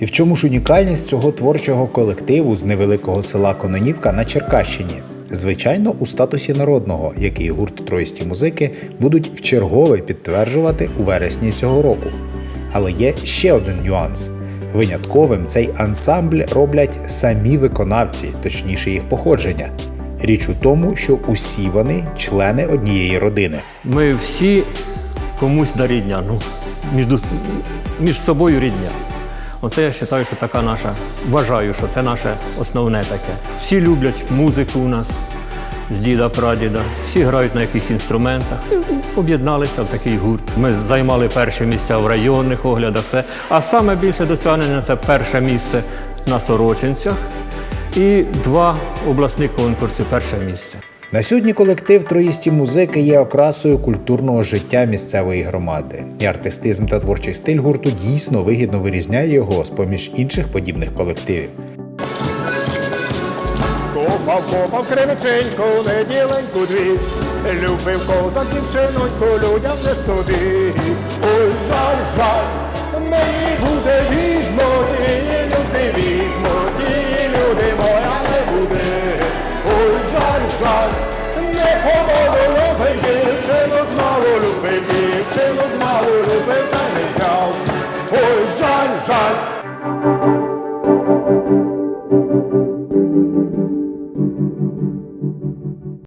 І в чому ж унікальність цього творчого колективу з невеликого села Кононівка на Черкащині? Звичайно, у статусі народного, який гурт троїсті музики будуть вчергове підтверджувати у вересні цього року. Але є ще один нюанс. Винятковим цей ансамбль роблять самі виконавці, точніше їх походження. Річ у тому, що усі вони члени однієї родини. Ми всі комусь на рідня, ну, між, між собою рідня. Оце я вважаю, що така наша, вважаю, що це наше основне таке. Всі люблять музику у нас з діда прадіда, всі грають на якихось інструментах. Об'єдналися в такий гурт. Ми займали перші місця в районних оглядах. А саме більше досягнення це перше місце на Сорочинцях і два обласні конкурси перше місце. На сьогодні колектив троїсті музики є окрасою культурного життя місцевої громади, і артистизм та творчий стиль гурту дійсно вигідно вирізняє його з поміж інших подібних колективів. Копав, копав кривиченьку, неділеньку дві, любив козак дівчиноньку, людям не суди. Ой, жаль, жаль,